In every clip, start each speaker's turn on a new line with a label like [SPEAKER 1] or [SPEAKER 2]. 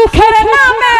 [SPEAKER 1] সুখের নামে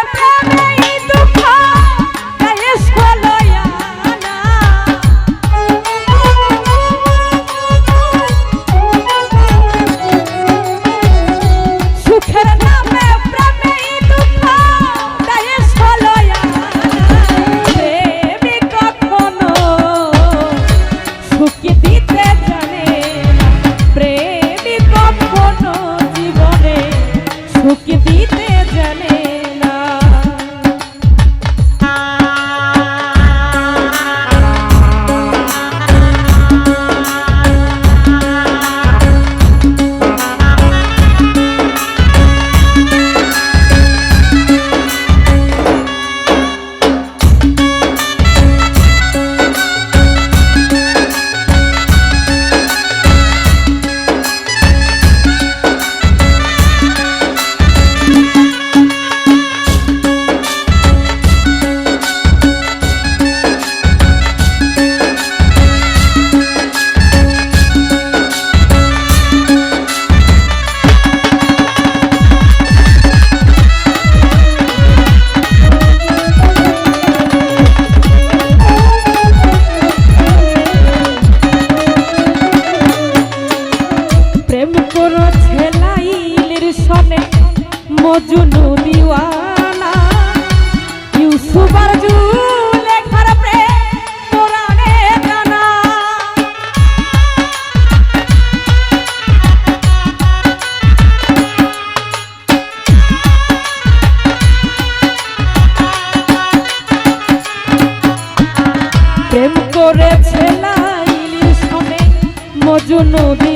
[SPEAKER 1] মজনু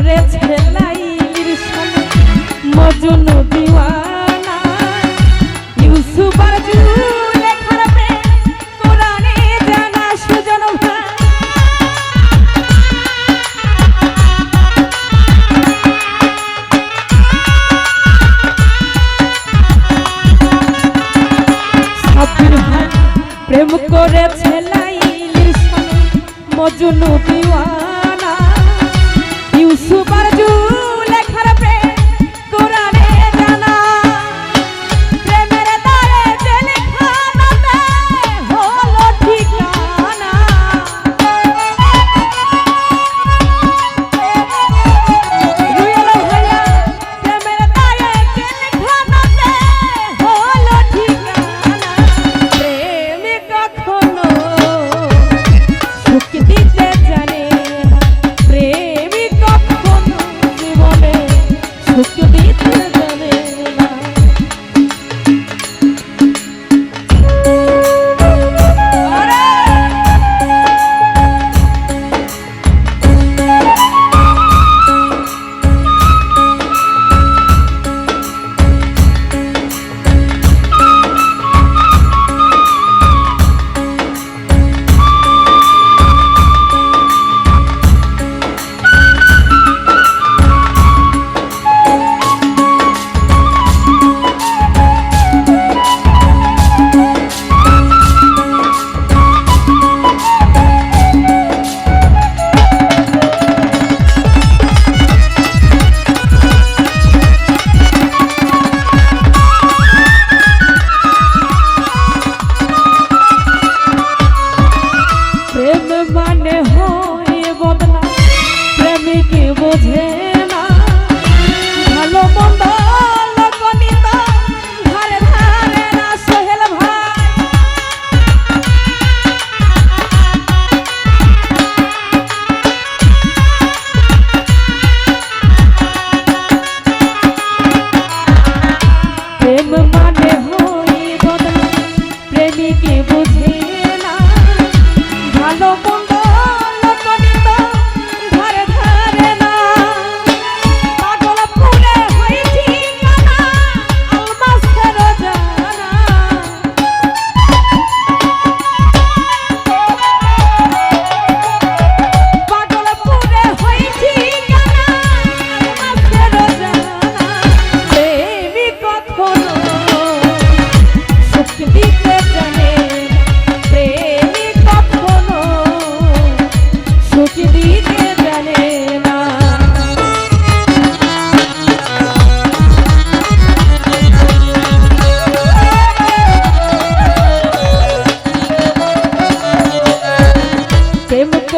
[SPEAKER 1] করেছে লাইলির সনে মজনু দিওয়ানা। ইউসুফ আজু প্রেম করেছে লাইলির সনে মজনু দিওয়ানা। Super Juice.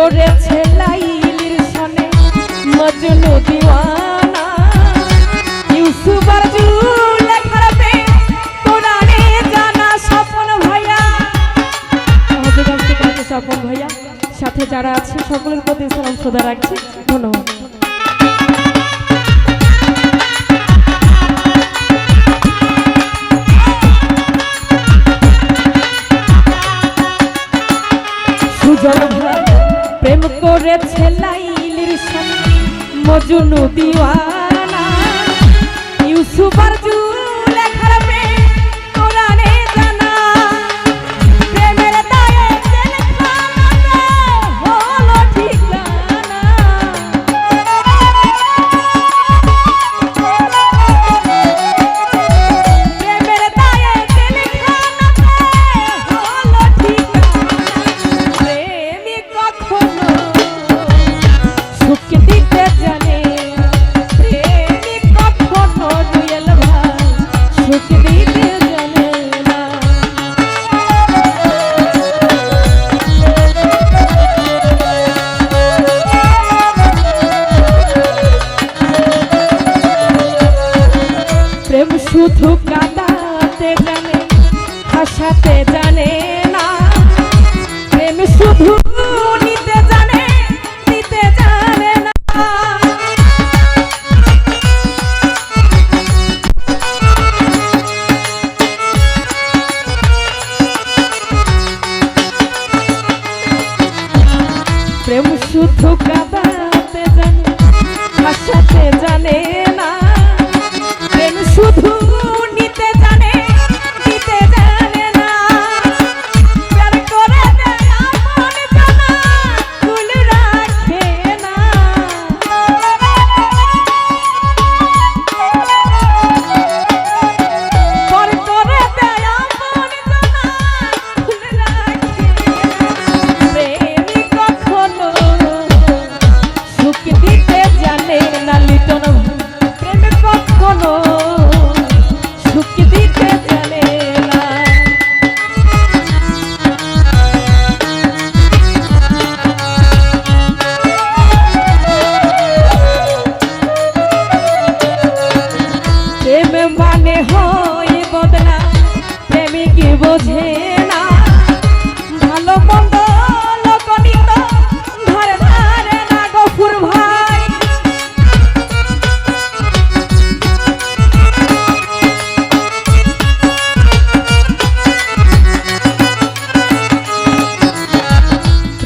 [SPEAKER 1] করেছে লাইলির সনে। মজনু দিওয়ানা। ইউসুফ আরজু স্বপন ভাইয়া। সাথে যারা আছে, সকলের প্রতি সালাম খোদা রাখছি। জন্য দিওয়া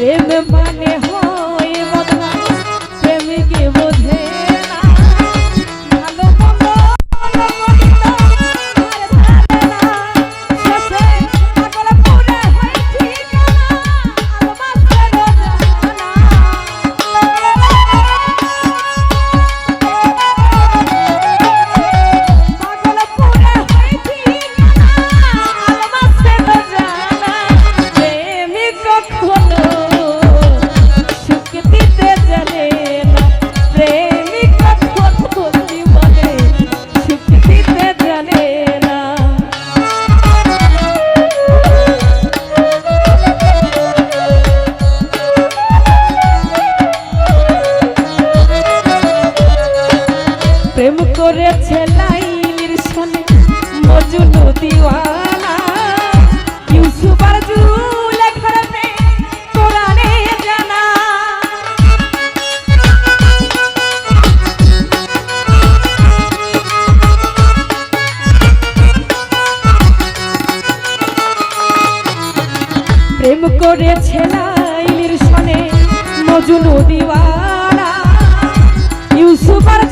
[SPEAKER 1] প্রেম মানে প্রেম করেছে লাইলির সনে মজনু দিওয়ানা ইউসুফ আরজু লেখার প্রেম কোরআনে জানা প্রেম করেছে লাইলির সনে মজনু দিওয়ানা ইউসুফ আর